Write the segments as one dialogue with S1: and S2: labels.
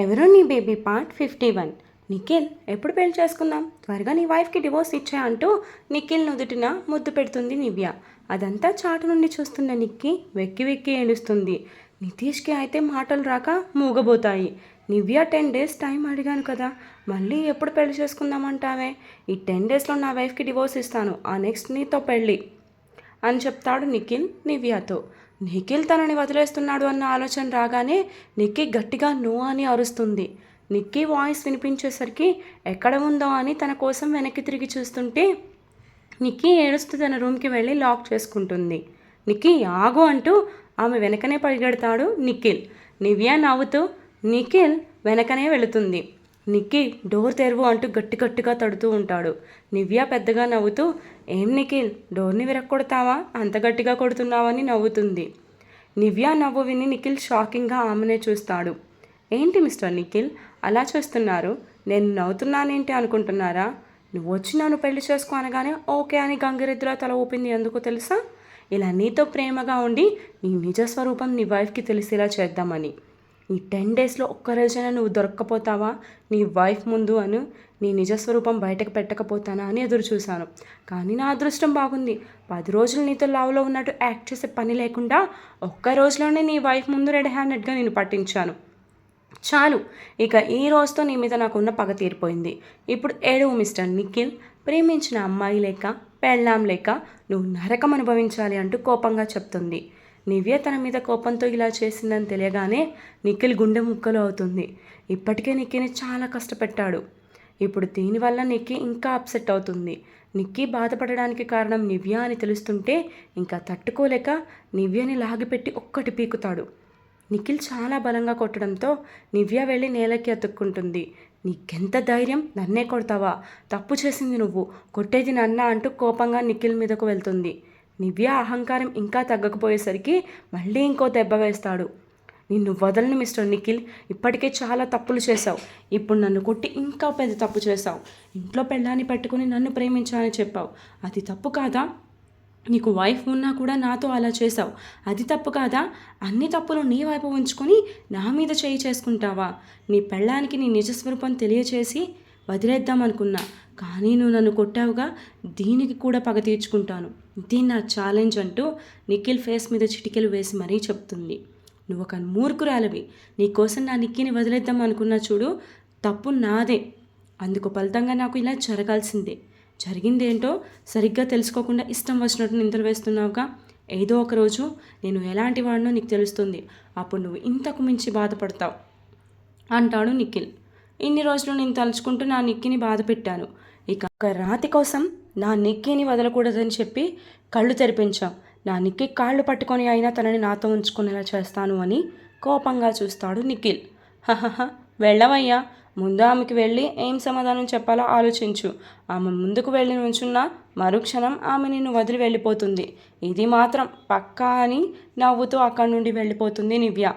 S1: ఎవరో నీ baby part fifty one? Nikhil ఎప్పుడు పెళ్ళి చేసుకుందాం? త్వరగా నీ వైఫ్కి డివోర్స్ ఇచ్చే అంటూ నిఖిల్ నుదుటిన ముద్దు పెడుతుంది నివ్య. అదంతా చాటు నుండి చూస్తున్న నిక్కి వెక్కి వెక్కి ఏడుస్తుంది. నితీష్కి అయితే మాటలు రాక మూగబోతాయి. నివ్య టెన్ డేస్ టైం అడిగాను కదా మళ్ళీ ఎప్పుడు పెళ్ళి చేసుకుందామంటావే ఈ టెన్ డేస్లో నా వైఫ్కి డివోర్స్ ఇస్తాను ఆ నెక్స్ట్ నీతో పెళ్ళి అని చెప్తాడు నిఖిల్ నివ్యతో. నిఖిల్ తనని వదిలేస్తున్నాడు అన్న ఆలోచన రాగానే నిక్కీ గట్టిగా నో అని అరుస్తుంది. నిక్కీ వాయిస్ వినిపించేసరికి ఎక్కడ ఉందో అని తన కోసం వెనక్కి తిరిగి చూస్తుంటే నిక్కీ ఏడుస్తూ తన రూమ్కి వెళ్ళి లాక్ చేసుకుంటుంది. నిక్కీ ఆగు అంటూ ఆమె వెనకనే పరిగెడతాడు నిఖిల్. నివ్య నవ్వుతూ నిఖిల్ వెనకనే వెళుతుంది. నిక్కి డోర్ తెరువు అంటూ గట్టి గట్టిగా తడుతూ ఉంటాడు. నివ్య పెద్దగా నవ్వుతూ ఏం నిఖిల్ డోర్ని విరక్కొడతావా? అంత గట్టిగా కొడుతున్నావని నవ్వుతుంది నివ్య నవ్వు విని నిఖిల్ షాకింగ్గా ఆమెనే చూస్తాడు. ఏంటి మిస్టర్ నిఖిల్? అలా చూస్తున్నారు? నేను నవ్వుతున్నానేంటి అనుకుంటున్నారా? నువ్వు వచ్చి నన్ను పెళ్ళి చేసుకో అనగానే ఓకే అని గంగిరెద్దులా తల ఊపింది ఎందుకు తెలుసా? ఇలా నీతో ప్రేమగా ఉండి నీ నిజస్వరూపం నీ వైఫ్కి తెలిసేలా చేద్దామని. ఈ టెన్ డేస్లో ఒక్క రోజైనా నువ్వు దొరక్కపోతావా? నీ వైఫ్ ముందు అను నీ నిజస్వరూపం బయటకు పెట్టకపోతానా అని ఎదురు చూశాను. కానీ నా అదృష్టం బాగుంది. పది రోజులు నీతో లావులో ఉన్నట్టు యాక్ట్ చేసే పని లేకుండా ఒక్క రోజులోనే నీ వైఫ్ ముందు రెడ్ హ్యాండెడ్గా నేను పట్టించాను. చాలు ఇక ఈ రోజుతో నీ మీద నాకున్న పగ తీరిపోయింది. ఇప్పుడు ఏడవ మిస్టర్ నిఖిల్. ప్రేమించిన అమ్మాయి లేక పెళ్ళాం లేక నువ్వు నరకం అనుభవించాలి అంటూ కోపంగా చెప్తుంది. నివ్య తన మీద కోపంతో ఇలా చేసిందని తెలియగానే నిఖిల్ గుండె ముక్కలు అవుతుంది. ఇప్పటికే నిక్కిని చాలా కష్టపెట్టాడు. ఇప్పుడు దీనివల్ల నిక్కి ఇంకా అప్సెట్ అవుతుంది. నిక్కీ బాధపడడానికి కారణం నివ్య అని తెలుస్తుంటే ఇంకా తట్టుకోలేక నివ్యని లాగిపెట్టి ఒక్కటి పీకుతాడు. నిఖిల్ చాలా బలంగా కొట్టడంతో నివ్య వెళ్ళి నేలకి అతుక్కుంటుంది. నీకెంత ధైర్యం? నన్నే కొడతావా? తప్పు చేసింది నువ్వు. కొట్టేది నన్న అంటూ కోపంగా నిఖిల్ మీదకు వెళ్తుంది. నివ్య అహంకారం ఇంకా తగ్గకపోయేసరికి మళ్ళీ ఇంకో దెబ్బ వేస్తాడు. నిన్ను వదలని మిస్టర్ నిఖిల్. ఇప్పటికే చాలా తప్పులు చేశావు. ఇప్పుడు నన్ను కొట్టి ఇంకా పెద్ద తప్పు చేశావు. ఇంట్లో పెళ్ళాన్ని పెట్టుకుని నన్ను ప్రేమించాలని చెప్పావు. అది తప్పు కాదా? నీకు వైఫ్ ఉన్నా కూడా నాతో అలా చేసావు అది తప్పు కాదా? అన్ని తప్పులు నీ వైపు ఉంచుకొని నా మీద చేయి చేసుకుంటావా? నీ పెళ్ళానికి నీ నిజస్వరూపం తెలియచేసి వదిలేద్దాం అనుకున్నా కానీ నువ్వు నన్ను కొట్టావుగా దీనికి కూడా పగ తీర్చుకుంటాను. ఇది నా ఛాలెంజ్ అంటూ నిఖిల్ ఫేస్ మీద చిటికెలు వేసి మరీ చెప్తుంది. నువ్వు ఒక మూర్ఖురాలవి. నీకోసం నా నిక్కిని వదిలేద్దాం అనుకున్నా చూడు తప్పు నాదే. అందుకు ఫలితంగా నాకు ఇలా జరగాల్సిందే. జరిగిందేంటో సరిగ్గా తెలుసుకోకుండా ఇష్టం వచ్చినట్టు నిందలు వేస్తున్నావుగా? ఏదో ఒక రోజు నేను ఎలాంటి వాడినో నీకు తెలుస్తుంది. అప్పుడు నువ్వు ఇంతకు మించి బాధపడతావు. అంటాడు నిఖిల్. ఇన్ని రోజులు నేను తలుచుకుంటూ నా నిక్కిని బాధ పెట్టాను. ఇక ఒక రాతి కోసం నా నిక్కిని వదలకూడదని చెప్పి కళ్ళు తెరిపించాం. నా నిక్కి కాళ్ళు పట్టుకొని అయినా తనని నాతో ఉంచుకునేలా చేస్తాను అని కోపంగా చూస్తాడు నిఖిల్. హహహ వెళ్ళవయ్యా. ముందు ఆమెకి వెళ్ళి ఏం సమాధానం చెప్పాలో ఆలోచించు. ఆమె ముందుకు వెళ్ళి నుంచున్న మరుక్షణం ఆమె నిన్ను వదిలి వెళ్ళిపోతుంది. ఇది మాత్రం పక్కా అని నవ్వుతూ అక్కడి నుండి వెళ్ళిపోతుంది నివ్య.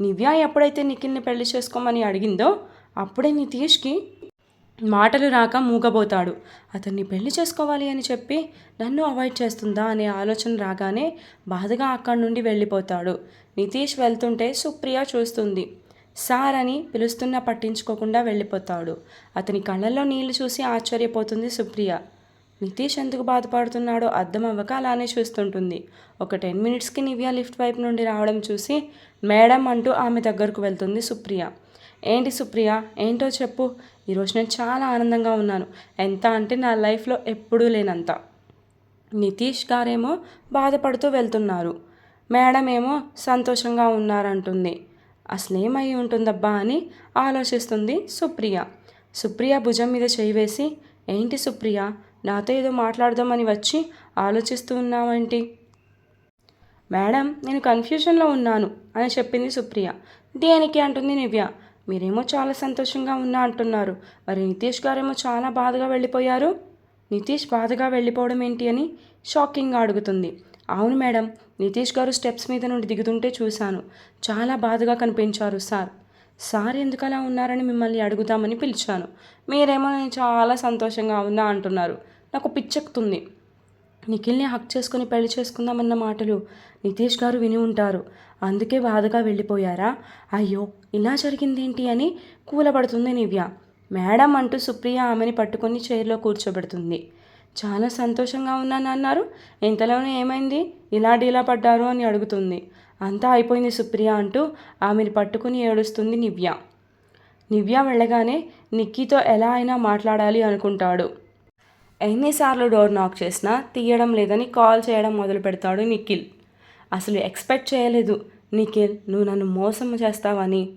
S1: నివ్య ఎప్పుడైతే నిఖిల్ని పెళ్ళి చేసుకోమని అడిగిందో అప్పుడే నితీష్కి మాటలు రాక మూగబోతాడు. అతన్ని పెళ్ళి చేసుకోవాలి అని చెప్పి నన్ను అవాయిడ్ చేస్తుందా అనే ఆలోచన రాగానే బాధగా అక్కడి నుండి వెళ్ళిపోతాడు. నితీష్ వెళ్తుంటే సుప్రియ చూస్తుంది. సార్ అని పిలుస్తున్నా పట్టించుకోకుండా వెళ్ళిపోతాడు. అతని కళ్ళల్లో నీళ్ళు చూసి ఆశ్చర్యపోతుంది సుప్రియ. నితీష్ ఎందుకు బాధపడుతున్నాడో అర్థం అవ్వక అలానే చూస్తుంటుంది. ఒక టెన్ మినిట్స్కి నివ్య లిఫ్ట్ వైపు నుండి రావడం చూసి మేడం అంటూ ఆమె దగ్గరకు వెళ్తుంది సుప్రియ. ఏంటి సుప్రియ? ఏంటో చెప్పు. ఈరోజు నేను చాలా ఆనందంగా ఉన్నాను. ఎంత అంటే నా లైఫ్లో ఎప్పుడూ లేనంత. నితీష్ గారేమో బాధపడుతూ వెళ్తున్నారు. మేడం ఏమో సంతోషంగా ఉన్నారంటుంది. అసలేమై ఉంటుందబ్బా అని ఆలోచిస్తుంది సుప్రియ. సుప్రియ భుజం మీద చేయి వేసి ఏంటి సుప్రియ? నాతో ఏదో మాట్లాడదామని వచ్చి ఆలోచిస్తూ ఉన్నావేంటి? మేడం నేను కన్ఫ్యూజన్లో ఉన్నాను అని చెప్పింది సుప్రియ. దేనికి? అంటుంది నివ్య మీరేమో చాలా సంతోషంగా ఉన్నా అంటున్నారు. మరి నితీష్ గారేమో చాలా బాధగా వెళ్ళిపోయారు. నితీష్ బాధగా వెళ్ళిపోవడం ఏంటి అని షాకింగ్గా అడుగుతుంది. అవును మేడం నితీష్ గారు స్టెప్స్ మీద నుండి దిగుతుంటే చూశాను. చాలా బాధగా కనిపించారు సార్. సార్ ఎందుకు అలా ఉన్నారని మిమ్మల్ని అడుగుదామని పిలిచాను. మీరేమో నేను చాలా సంతోషంగా ఉన్నా అంటున్నారు. నాకు పిచ్చెక్కుతుంది. నిఖిల్ని హక్ చేసుకుని పెళ్ళి చేసుకుందామన్న మాటలు నితీష్ గారు విని ఉంటారు. అందుకే బాధగా వెళ్ళిపోయారా? అయ్యో ఇలా జరిగిందేంటి అని కూలబడుతుంది నివ్య మేడం అంటూ సుప్రియ ఆమెని పట్టుకొని చైర్లో కూర్చోబెడుతుంది. చాలా సంతోషంగా ఉన్నాను అన్నారు. ఇంతలోనే ఏమైంది? ఇలా డీలా పడ్డారు అని అడుగుతుంది. అంతా అయిపోయింది సుప్రియ అంటూ ఆమెని పట్టుకుని ఏడుస్తుంది నివ్య నివ్య వెళ్ళగానే నిక్కీతో ఎలా అయినా మాట్లాడాలి అనుకుంటాడు. ఎన్నిసార్లు డోర్ నాక్ చేసినా తీయడం లేదని కాల్ చేయడం మొదలు పెడతాడు నిఖిల్. అసలు ఎక్స్పెక్ట్ చేయలేదు. నిఖిల్ నువ్వు నన్ను మోసం చేస్తావని.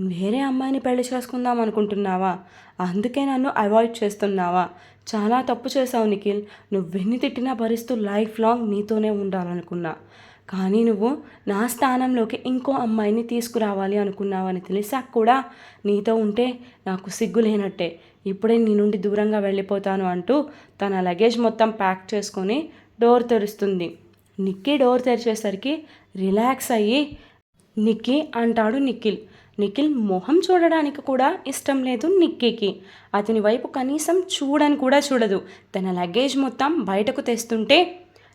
S1: వేరే అమ్మాయిని పెళ్ళి చేసుకుందాం అనుకుంటున్నావా? అందుకే నన్ను అవాయిడ్ చేస్తున్నావా? చాలా తప్పు చేసావు నిఖిల్. నువ్వు వెన్ని తిట్టినా భరిస్తూ లైఫ్ లాంగ్ నీతోనే ఉండాలనుకున్నా. కానీ నువ్వు నా స్థానంలోకి ఇంకో అమ్మాయిని తీసుకురావాలి అనుకున్నావని తెలిసా కూడా? నీతో ఉంటే నాకు సిగ్గు లేనట్టే. ఇప్పుడే నీ నుండి దూరంగా వెళ్ళిపోతాను అంటూ తన లగేజ్ మొత్తం ప్యాక్ చేసుకొని డోర్ తెరుస్తుంది. నిక్కీ డోర్ తెరిచేసరికి రిలాక్స్ అయ్యి నిక్కీ అంటాడు నిఖిల్. నిఖిల్ మొహం చూడడానికి కూడా ఇష్టం లేదు నిక్కీకి. అతని వైపు కనీసం చూడని కూడా చూడదు. తన లగేజ్ మొత్తం బయటకు తెస్తుంటే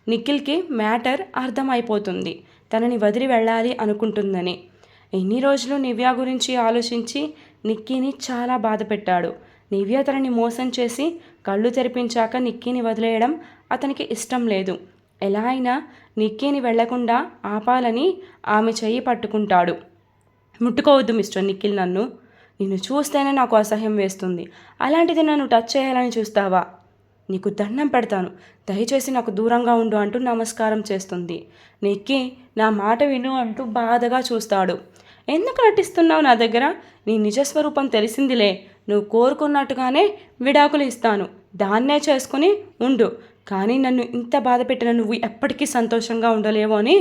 S1: నిఖిల్కి మ్యాటర్ అర్థమైపోతుంది. తనని వదిలి వెళ్ళాలి అనుకుంటుందని. ఎన్ని రోజులు నివ్య గురించి ఆలోచించి నిక్కీని చాలా బాధ పెట్టాడు. నివ్య తనని మోసం చేసి కళ్ళు తెరిపించాక నిక్కీని వదిలేయడం అతనికి ఇష్టం లేదు. ఎలా అయినా నిక్కీని వెళ్ళకుండా ఆపాలని ఆమె చెయ్యి పట్టుకుంటాడు. ముట్టుకోవద్దు మిస్టర్ నిఖిల్ నన్ను. నిన్ను చూస్తేనే నాకు అసహ్యం వేస్తుంది. అలాంటిది నన్ను టచ్ చేయాలని చూస్తావా? నీకు దండం పెడతాను. దయచేసి నాకు దూరంగా ఉండు అంటూ నమస్కారం చేస్తుంది. నిక్కి నా మాట విను అంటూ బాధగా చూస్తాడు. ఎందుకు నటిస్తున్నావు నా దగ్గర? నీ నిజస్వరూపం తెలిసిందిలే. నువ్వు కోరుకున్నట్టుగానే విడాకులు ఇస్తాను. దాన్నే చేసుకుని ఉండు. కానీ నన్ను ఇంత బాధ పెట్టిన నువ్వు ఎప్పటికీ సంతోషంగా ఉండలేవు అని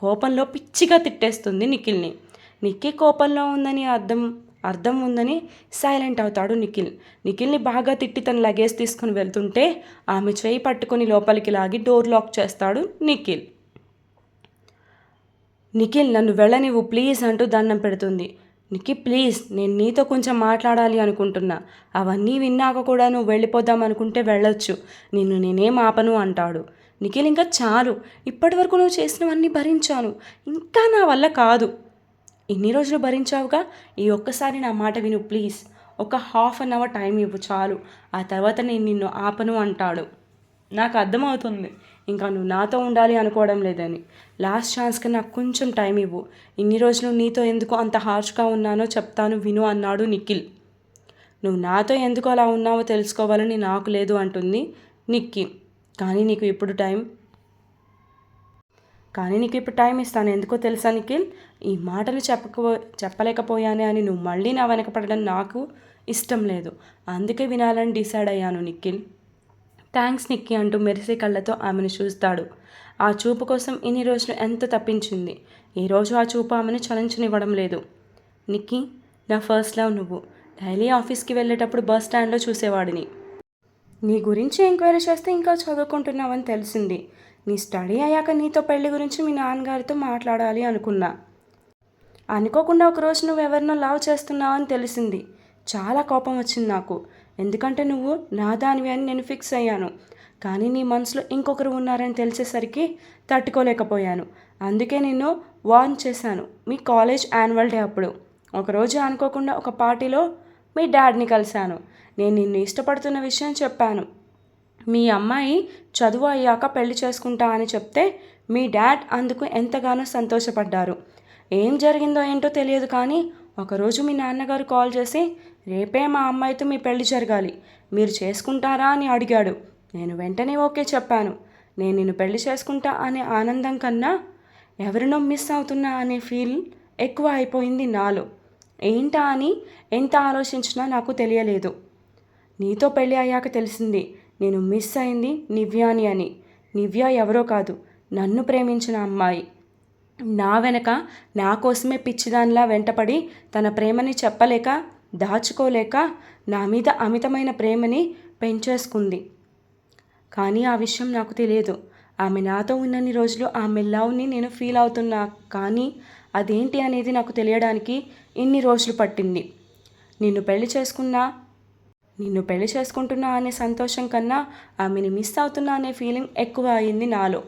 S1: కోపంలో పిచ్చిగా తిట్టేస్తుంది నిఖిల్ని. నిఖిల్ కోపంలో ఉందని అర్థం అర్థం ఉందని సైలెంట్ అవుతాడు నిఖిల్. నిఖిల్ని బాగా తిట్టి తన లగేజ్ తీసుకుని వెళ్తుంటే ఆమె చేయి పట్టుకొని లోపలికి లాగి డోర్ లాక్ చేస్తాడు నిఖిల్. నిఖిల్ నన్ను వెళ్ళనివ్వు ప్లీజ్ అంటూ దండం పెడుతుంది. నికి ప్లీజ్ నేను నీతో కొంచెం మాట్లాడాలి అనుకుంటున్నా. అవన్నీ విన్నాక కూడా నువ్వు వెళ్ళిపోదాం అనుకుంటే వెళ్ళొచ్చు. నిన్ను నేనేం ఆపను అంటాడు. నిఖిల్ ఇంకా చాలు. ఇప్పటి వరకు నువ్వు చేసినవన్నీ భరించాను. ఇంకా నా వల్ల కాదు. ఇన్ని రోజులు భరించావుగా? ఈ ఒక్కసారి నా మాట విను ప్లీజ్. ఒక హాఫ్ అన్ అవర్ టైం ఇవ్వు చాలు. ఆ తర్వాత నేను నిన్ను ఆపను అంటాడు. నాకు అర్థమవుతుంది. ఇంకా నువ్వు నాతో ఉండాలి అనుకోవడం లేదని. లాస్ట్ ఛాన్స్కి నాకు కొంచెం టైం ఇవ్వు. ఇన్ని రోజులు నీతో ఎందుకు అంత హార్ష్గా ఉన్నానో చెప్తాను విను అన్నాడు నిఖిల్. నువ్వు నాతో ఎందుకు అలా ఉన్నావో తెలుసుకోవాలని నాకు లేదు అంటుంది నిక్కి కానీ నీకు ఇప్పుడు టైం కానీ నీకు ఇప్పుడు టైం ఇస్తాను. ఎందుకో తెలుసా నిఖిల్? ఈ మాటలు చెప్పకపో చెప్పలేకపోయానే అని నువ్వు మళ్ళీ నా వెనకపడడం నాకు ఇష్టం లేదు. అందుకే వినాలని డిసైడ్ అయ్యాను నిఖిల్. థ్యాంక్స్ నిక్కి అంటూ మెరిసే కళ్ళతో ఆమెను చూస్తాడు. ఆ చూపు కోసం ఇన్ని రోజులు ఎంత తప్పించింది? ఈరోజు ఆ చూపు ఆమెను చలించనివ్వడం లేదు. నిక్కీ నా ఫస్ట్ లవ్ నువ్వు. డైలీ ఆఫీస్కి వెళ్ళేటప్పుడు బస్ స్టాండ్లో చూసేవాడిని. నీ గురించి ఎంక్వైరీ చేస్తే ఇంకా చదువుకుంటున్నావని తెలిసింది. నీ స్టడీ అయ్యాక నీతో పెళ్ళి గురించి మీ నాన్నగారితో మాట్లాడాలి అనుకున్నా. అనుకోకుండా ఒకరోజు నువ్వు ఎవరినో లవ్ చేస్తున్నావని తెలిసింది. చాలా కోపం వచ్చింది నాకు. ఎందుకంటే నువ్వు నా దానివి అని నేను ఫిక్స్ అయ్యాను. కానీ నీ మనసులో ఇంకొకరు ఉన్నారని తెలిసేసరికి తట్టుకోలేకపోయాను. అందుకే నేను వార్న్ చేశాను. మీ కాలేజ్ యాన్యువల్ డే అప్పుడు. ఒకరోజు అనుకోకుండా ఒక పార్టీలో మీ డాడ్ని కలిశాను. నేను నిన్ను ఇష్టపడుతున్న విషయం చెప్పాను. మీ అమ్మాయి చదువు అయ్యాక పెళ్ళి చేసుకుంటా అని చెప్తే మీ డాడ్ అందుకు ఎంతగానో సంతోషపడ్డారు. ఏం జరిగిందో ఏంటో తెలియదు కానీ ఒకరోజు మీ నాన్నగారు కాల్ చేసి రేపే మా అమ్మాయితో మీ పెళ్ళి జరగాలి. మీరు చేసుకుంటారా అని అడిగాడు. నేను వెంటనే ఓకే చెప్పాను. నేను నిన్ను పెళ్ళి చేసుకుంటా అనే ఆనందం కన్నా ఎవరినో మిస్ అవుతున్నా అనే ఫీల్ ఎక్కువ అయిపోయింది నాలో. ఏంటా అని ఎంత ఆలోచించినా నాకు తెలియలేదు. నీతో పెళ్ళి అయ్యాక తెలిసింది నేను మిస్ అయింది నివ్యాని అని. నివ్య ఎవరో కాదు నన్ను ప్రేమించిన అమ్మాయి. నా వెనక నా కోసమే పిచ్చిదానిలా వెంటపడి తన ప్రేమని చెప్పలేక దాచుకోలేక నా మీద అమితమైన ప్రేమని పెంచేసుకుంది. కానీ ఆ విషయం నాకు తెలియదు. ఆమె నాతో ఉన్నన్ని రోజులు ఆమె లవ్ని నేను ఫీల్ అవుతున్నా. కానీ అదేంటి అనేది నాకు తెలియడానికి ఇన్ని రోజులు పట్టింది. నిన్ను పెళ్ళి చేసుకున్నా నిన్ను పెళ్ళి చేసుకుంటున్నా అనే సంతోషం కన్నా ఆమెని మిస్ అవుతున్నా అనే ఫీలింగ్ ఎక్కువ అయింది నాలో.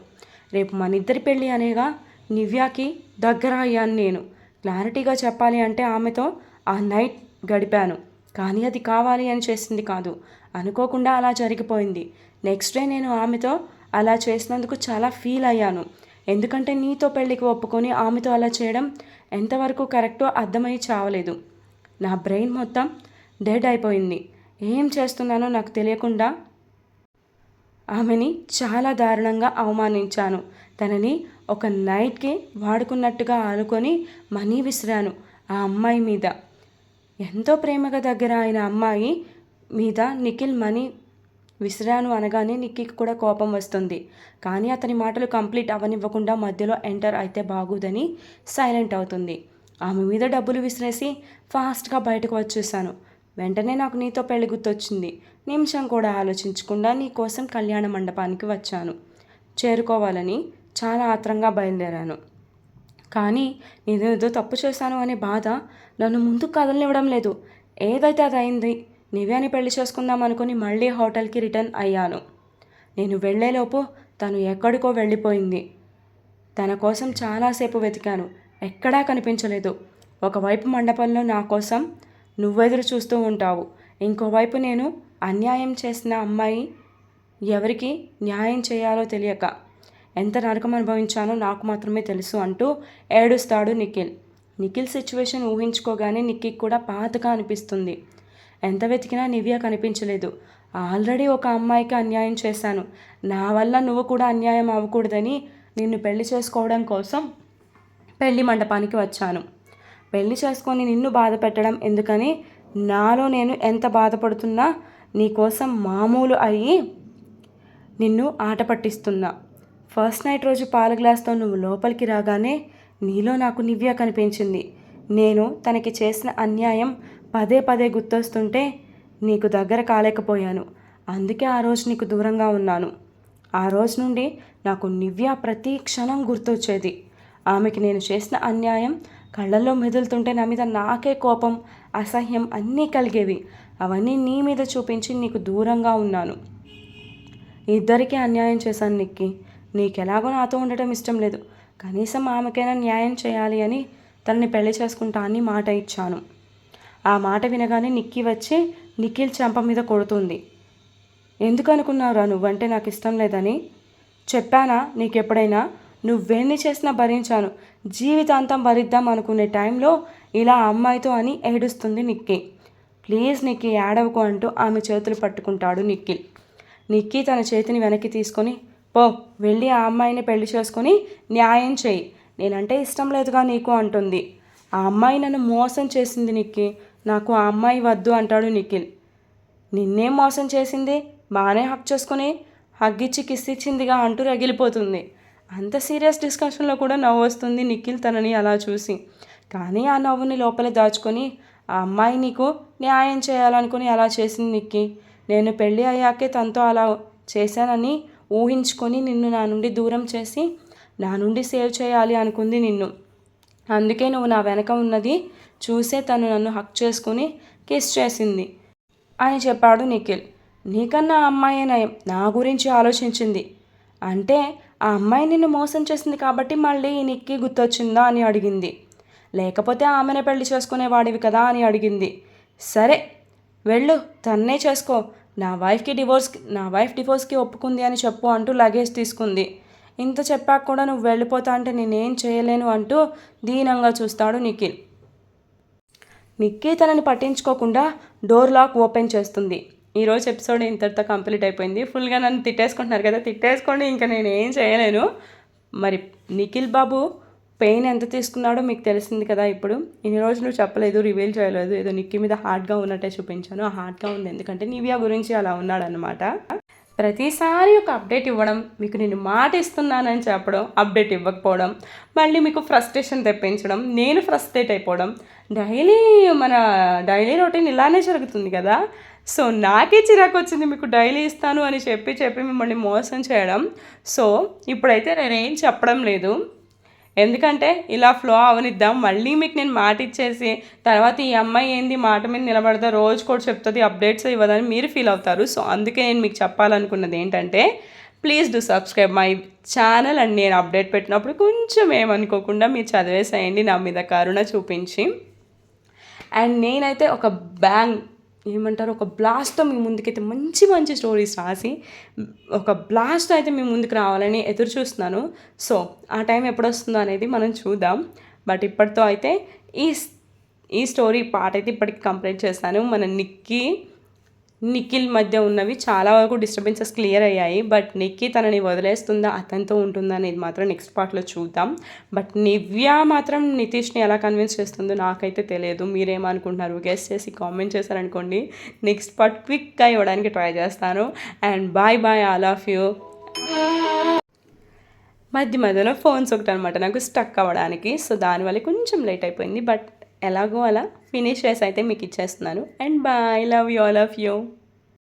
S1: రేపు మన ఇద్దరి పెళ్ళి అనేగా నివ్యాకి దగ్గర అయ్యాను నేను. క్లారిటీగా చెప్పాలి అంటే ఆమెతో ఆ నైట్ గడిపాను. కానీ అది కావాలి అని చేసింది కాదు. అనుకోకుండా అలా జరిగిపోయింది. నెక్స్ట్ డే నేను ఆమెతో అలా చేసినందుకు చాలా ఫీల్ అయ్యాను. ఎందుకంటే నీతో పెళ్ళికి ఒప్పుకొని ఆమెతో అలా చేయడం ఎంతవరకు కరెక్టో అర్థమై చావలేదు. నా బ్రెయిన్ మొత్తం డెడ్ అయిపోయింది. ఏం చేస్తున్నానో నాకు తెలియకుండా ఆమెని చాలా దారుణంగా అవమానించాను. తనని ఒక నైట్కి వాడుకున్నట్టుగా ఆనుకొని మనీ విసిరాను ఆ అమ్మాయి మీద. ఎంతో ప్రేమగా దగ్గర అయిన అమ్మాయి మీద నిఖిల్ మనీ విసిరాను అనగానే నిక్కికి కూడా కోపం వస్తుంది. కానీ అతని మాటలు కంప్లీట్ అవనివ్వకుండా మధ్యలో ఎంటర్ అయితే బాగుదని సైలెంట్ అవుతుంది. ఆమె మీద డబ్బులు విసిరేసి ఫాస్ట్గా బయటకు వచ్చేసాను. వెంటనే నాకు నీతో పెళ్ళి గుర్తొచ్చింది. నిమిషం కూడా ఆలోచించకుండా నీ కోసం కళ్యాణ మండపానికి వచ్చాను. చేరుకోవాలని చాలా ఆత్రంగా బయలుదేరాను. కానీ నేను ఏదో తప్పు చేశాను అనే బాధ నన్ను ముందుకు కదలనివ్వడం లేదు. ఏదైతే అది అయింది నివ్యాని పెళ్ళి చేసుకుందాం అనుకుని మళ్ళీ హోటల్కి రిటర్న్ అయ్యాను. నేను వెళ్ళేలోపు తను ఎక్కడికో వెళ్ళిపోయింది. తన కోసం చాలాసేపు వెతికాను. ఎక్కడా కనిపించలేదు. ఒకవైపు మండపంలో నా కోసం నువ్వెదురు చూస్తూ ఉంటావు. ఇంకోవైపు నేను అన్యాయం చేసిన అమ్మాయి ఎవరికి న్యాయం చేయాలో తెలియక ఎంత నరకం అనుభవించానో నాకు మాత్రమే తెలుసు అంటూ ఏడుస్తాడు నిఖిల్. నిఖిల్ సిచ్యువేషన్ ఊహించుకోగానే నిక్కి కూడా పాతగా అనిపిస్తుంది. ఎంత వెతికినా నివ్య కనిపించలేదు. ఆల్రెడీ ఒక అమ్మాయికి అన్యాయం చేశాను. నా వల్ల నువ్వు కూడా అన్యాయం అవ్వకూడదని నిన్ను పెళ్ళి చేసుకోవడం కోసం పెళ్ళి మండపానికి వచ్చాను. పెళ్ళి చేసుకొని నిన్ను బాధ పెట్టడం ఎందుకని? నాలో నేను ఎంత బాధపడుతున్నా నీకోసం మామూలు అయ్యి నిన్ను ఆట పట్టిస్తున్నా. ఫస్ట్ నైట్ రోజు పాల గ్లాస్తో నువ్వు లోపలికి రాగానే నీలో నాకు నివ్య కనిపించింది. నేను తనకి చేసిన అన్యాయం పదే పదే గుర్తొస్తుంటే నీకు దగ్గర కాలేకపోయాను. అందుకే ఆ రోజు నీకు దూరంగా ఉన్నాను. ఆ రోజు నుండి నాకు నివ్య ప్రతి క్షణం గుర్తొచ్చేది. ఆమెకి నేను చేసిన అన్యాయం కళ్ళల్లో మెదులుతుంటే నా మీద నాకే కోపం అసహ్యం అన్నీ కలిగేవి. అవన్నీ నీ మీద చూపించి నీకు దూరంగా ఉన్నాను. ఇద్దరికీ అన్యాయం చేశాను నిక్కి. నీకెలాగో నాతో ఉండటం ఇష్టం లేదు. కనీసం ఆమెకైనా న్యాయం చేయాలి అని తనని పెళ్ళి చేసుకుంటా అని మాట ఇచ్చాను. ఆ మాట వినగానే నిక్కి వచ్చి నిఖిల్ చెంప మీద కొడుతుంది. ఎందుకు అనుకున్నావురా నువ్వంటే నాకు ఇష్టం లేదని? చెప్పానా నీకెప్పుడైనా? నువ్వెన్ని చేసినా భరించాను. జీవితాంతం భరిద్దాం అనుకునే టైంలో ఇలా అమ్మాయితో అని ఏడుస్తుంది నిక్కి. ప్లీజ్ నిక్కి ఏడవకు అంటూ ఆమె చేతులు పట్టుకుంటాడు నిఖిల్. నిక్కీ తన చేతిని వెనక్కి తీసుకొని పో వెళ్ళి ఆ అమ్మాయిని పెళ్ళి చేసుకొని న్యాయం చేయి. నేనంటే ఇష్టం లేదుగా నీకు అంటుంది. ఆ అమ్మాయి నన్ను మోసం చేసింది నిక్కి. నాకు ఆ అమ్మాయి వద్దు అంటాడు నిఖిల్. నిన్నేం మోసం చేసింది? బాగానే హక్ చేసుకుని హగ్గిచ్చి కిస్ ఇచ్చిందిగా అంటూ రగిలిపోతుంది. అంత సీరియస్ డిస్కషన్లో కూడా నవ్వు వస్తుంది నిఖిల్ తనని అలా చూసి. కానీ ఆ నవ్వుని లోపలే దాచుకొని ఆ అమ్మాయి నీకు న్యాయం చేయాలనుకుని అలా చేసింది నిక్కి. నేను పెళ్ళి అయ్యాకే తనతో అలా చేశానని ఊహించుకొని నిన్ను నా నుండి దూరం చేసి నా నుండి సేవ్ చేయాలి అనుకుంది నిన్ను. అందుకే నువ్వు నా వెనక ఉన్నది చూసే తను నన్ను హక్ చేసుకుని కిస్ చేసింది. అని చెప్పాడు నిఖిల్. నీకన్నా అమ్మాయి నయం. నా గురించి ఆలోచించింది. అంటే ఆ అమ్మాయి నిన్ను మోసం చేసింది కాబట్టి మళ్ళీ ఈ నిక్కి గుర్తొచ్చిందా అని అడిగింది. లేకపోతే ఆమెనే పెళ్ళి చేసుకునేవాడివి కదా అని అడిగింది. సరే వెళ్ళు తన్నే చేసుకో. నా వైఫ్కి డివోర్స్ నా వైఫ్ డివోర్స్కి ఒప్పుకుంది అని చెప్పు అంటూ లగేజ్ తీసుకుంది. ఇంత చెప్పాక కూడా నువ్వు వెళ్ళిపోతా అంటే నేనేం చేయలేను అంటూ దీనంగా చూస్తాడు నిఖిల్. నిక్కీ తనని పట్టించుకోకుండా డోర్ లాక్ ఓపెన్ చేస్తుంది. ఈరోజు ఎపిసోడ్ ఇంతటితో కంప్లీట్ అయిపోయింది. ఫుల్గా నన్ను తిట్టేసుకుంటున్నారు కదా తిట్టేసుకోండి ఇంకా నేను ఏం చేయలేను. మరి నిఖిల్ బాబు పెయిన్ ఎంత తీసుకున్నాడో మీకు తెలిసింది కదా ఇప్పుడు. ఇన్ని రోజులు చెప్పలేదు రివీల్ చేయలేదు. ఏదో నిక్కి మీద హార్డ్గా ఉన్నట్టే చూపించాను. ఆ హార్డ్గా ఉంది. ఎందుకంటే నివ్యా గురించి అలా ఉన్నాడనమాట ప్రతిసారి ఒక అప్డేట్ ఇవ్వడం మీకు నేను మాట ఇస్తున్నానని చెప్పడం అప్డేట్ ఇవ్వకపోవడం మళ్ళీ మీకు ఫ్రస్ట్రేషన్ తెప్పించడం నేను ఫ్రస్ట్రేట్ అయిపోవడం డైలీ మన డైలీ రొటీన్ ఇలానే జరుగుతుంది కదా. సో నాకే చిరాకు వచ్చింది మీకు డైలీ ఇస్తాను అని చెప్పి చెప్పి మిమ్మల్ని మోసం చేయడం. సో ఇప్పుడైతే నేనేం చెప్పడం లేదు. ఎందుకంటే ఇలా ఫ్లో అవనిద్దాం మళ్ళీ మీకు నేను మాట ఇచ్చేసి తర్వాత ఈ అమ్మాయి ఏంది మాట మీద నిలబడతా రోజు కూడా చెప్తుంది అప్డేట్స్ ఇవ్వదని మీరు ఫీల్ అవుతారు. సో అందుకే నేను మీకు చెప్పాలనుకున్నది ఏంటంటే please do subscribe my channel and నేను అప్డేట్ పెట్టినప్పుడు కొంచెం ఏమనుకోకుండా మీరు చదివేసేయండి నా మీద కరుణ చూపించి. అండ్ నేనైతే ఒక బ్యాంగ్ ఏమంటారు ఒక బ్లాస్ట్తో మీ ముందుకైతే మంచి మంచి స్టోరీస్ రాసి ఒక బ్లాస్ట్ అయితే మీ ముందుకు రావాలని ఎదురు చూస్తున్నాను. సో ఆ టైం ఎప్పుడు వస్తుందో అనేది మనం చూద్దాం. బట్ ఇప్పటితో అయితే ఈ ఈ స్టోరీ పాట అయితే ఇప్పటికి కంప్లీట్ చేస్తాను. మన నిక్కీ నిఖిల్ మధ్య ఉన్నవి చాలా వరకు డిస్టర్బెన్సెస్ క్లియర్ అయ్యాయి. బట్ నిక్కి తనని వదిలేస్తుందా అతనితో ఉంటుందా అనేది మాత్రం నెక్స్ట్ పార్ట్లో చూద్దాం. బట్ నివ్య మాత్రం నితీష్ని ఎలా కన్విన్స్ చేస్తుందో నాకైతే తెలియదు. మీరేమనుకుంటున్నారు? గెస్ట్ చేసి కామెంట్ చేశారనుకోండి. నెక్స్ట్ పార్ట్ క్విక్గా ఇవ్వడానికి ట్రై చేస్తాను. And bye bye all of you మధ్య మధ్యలో ఫోన్స్ ఒకటి అనమాట నాకు స్టక్ అవ్వడానికి. సో దానివల్ల కొంచెం లేట్ అయిపోయింది. బట్ ఎలాగో అలా ఫినిష్ చేసి అయితే మీకు ఇచ్చేస్తున్నాను. And bye love you all of you.